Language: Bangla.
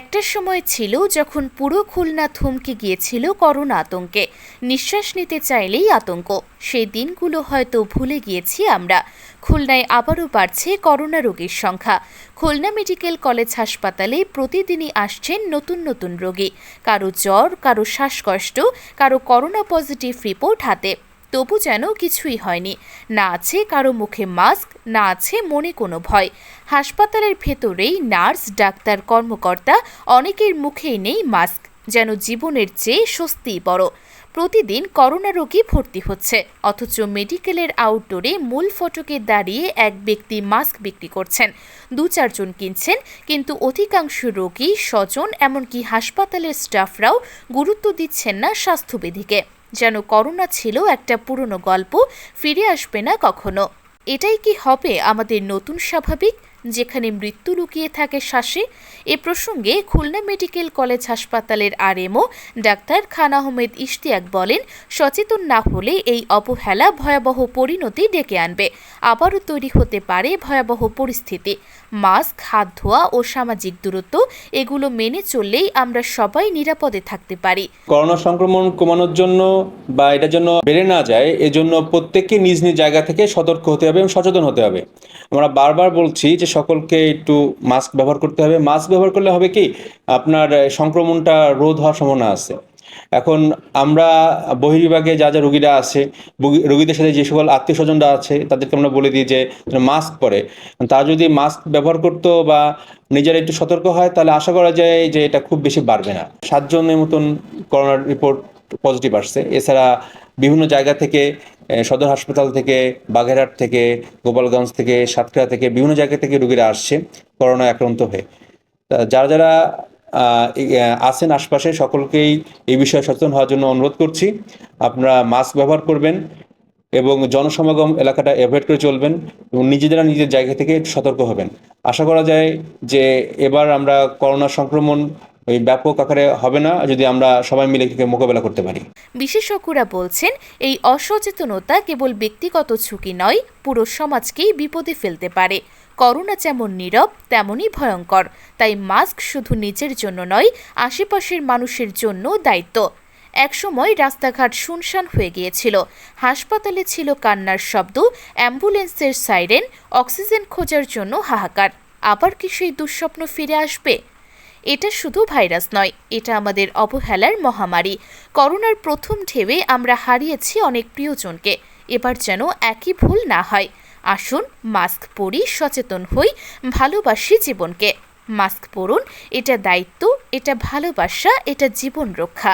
একটা সময় ছিল যখন পুরো খুলনা থমকে গিয়েছিল করোনা আতঙ্কে। নিঃশ্বাস নিতে চাইলেই আতঙ্ক। সেই দিনগুলো হয়তো ভুলে গিয়েছি আমরা। খুলনায় আবারও বাড়ছে করোনা রোগীর সংখ্যা। খুলনা মেডিকেল কলেজ হাসপাতালে প্রতিদিনই আসছেন নতুন নতুন রোগী। কারও জ্বর, কারও শ্বাসকষ্ট, কারও করোনা পজিটিভ রিপোর্ট হাতে। তবু যেন কিছুই হয়নি। না আছে কারও মুখে মাস্ক, না আছে মনে কোনো ভয়। হাসপাতালের ভেতরেই নার্স, ডাক্তার, কর্মকর্তা অনেকের মুখেই নেই মাস্ক, যেন জীবনের চেয়ে স্বস্তিই বড়। প্রতিদিন করোনা রোগী ভর্তি হচ্ছে, অথচ মেডিকেলের আউটডোরে মূল ফটকে দাঁড়িয়ে এক ব্যক্তি মাস্ক বিক্রি করছেন। দু চারজন কিনছেন, কিন্তু অধিকাংশ রোগী স্বজন, এমনকি হাসপাতালের স্টাফরাও গুরুত্ব দিচ্ছেন না স্বাস্থ্যবিধিকে। যেন করোনা ছিল একটা পুরনো গল্প, ফিরে আসবে না কখনো। এটাই কি হবে আমাদের নতুন স্বাভাবিক? যেখানে মৃত্যু লুকিয়ে থাকে শ্বাসে, এ প্রসঙ্গে খুলনা মেডিকেল কলেজ হাসপাতালের আরএমও ডাক্তার খান আহমেদ ইশতিয়াক বলেন, সচেতন না হলে এই অবহেলা ভয়াবহ পরিণতি ডেকে আনবে। আবারও তৈরি হতে পারে ভয়াবহ পরিস্থিতি। মাস্ক, হাত ধোয়া ও সামাজিক দূরত্ব, এগুলো মেনে চললেই আমরা সবাই নিরাপদে থাকতে পারি। করোনা সংক্রমণ কমানোর জন্য বা এটার জন্য বেড়ে না যায়, এজন্য প্রত্যেককে নিজ নিজ জায়গা থেকে সতর্ক হতে হবে এবং সচেতন হতে হবে। আমরা বারবার বলছি যে সকলকে একটু মাস্ক ব্যবহার করতে হবে। মাস্ক ব্যবহার করলে হবে কি? আপনার সংক্রমণটা রোধ হওয়ার সম্ভাবনা আছে। এখন আমরা বহির্বিভাগে যা যা রুগীরা আছে রুগী- রুগীদের সাথে যে সকল আত্মীয় স্বজনরা আছে, তাদেরকে আমরা বলে দিই যে মাস্ক পরে। তারা যদি মাস্ক ব্যবহার করতো বা নিজেরা একটু সতর্ক হয়, তাহলে আশা করা যায় যে এটা খুব বেশি বাড়বে না। সাতজনের মতন করোনার রিপোর্ট পজিটিভ আসছে। এছাড়া বিভিন্ন জায়গা থেকে সদর হাসপাতাল থেকে, বাগেরহাট থেকে, গোপালগঞ্জ থেকে, সাতক্ষীরা থেকে বিভিন্ন জায়গা থেকে রুগীরা আসছে করোনা আক্রান্ত হয়ে। যারা যারা আছেন আশপাশে সকলকেই এই বিষয়ে সচেতন হওয়ার জন্য অনুরোধ করছি। আপনারা মাস্ক ব্যবহার করবেন এবং জনসমাগম এলাকাটা অ্যাভয়েড করে চলবেন এবং নিজেরা নিজের জায়গা থেকে সতর্ক হবেন। আশা করা যায় যে এবার আমরা করোনা সংক্রমণ ওই ব্যাপক আকারে হবে না, যদি আমরা সবাই মিলে একে মোকাবেলা করতে পারি। বিশেষজ্ঞরা বলছেন, এই অসচেতনতা কেবল ব্যক্তিগত ঝুঁকি নয়, পুরো সমাজকেই বিপদে ফেলতে পারে। করোনা যেমন নীরব, তেমনই ভয়ঙ্কর। তাই মাস্ক শুধু নিজের জন্য নয়, আশেপাশের মানুষের জন্য দায়িত্ব। একসময় রাস্তাঘাট শুনশান হয়ে গিয়েছিল। হাসপাতালে ছিল কান্নার শব্দ, অ্যাম্বুলেন্সের সাইরেন, অক্সিজেন খোঁজার জন্য হাহাকার। আবার কি সেই দুঃস্বপ্ন ফিরে আসবে? এটা শুধু ভাইরাস নয়, এটা আমাদের অবহেলার মহামারী। করোনার প্রথম ঢেউয়ে আমরা হারিয়েছি অনেক প্রিয়জনকে, এবার যেন একই ভুল না হয়। আসুন, মাস্ক পরি, সচেতন হই, ভালোবাসি জীবনকে। মাস্ক পরুন, এটা দায়িত্ব, এটা ভালোবাসা, এটা জীবন রক্ষা।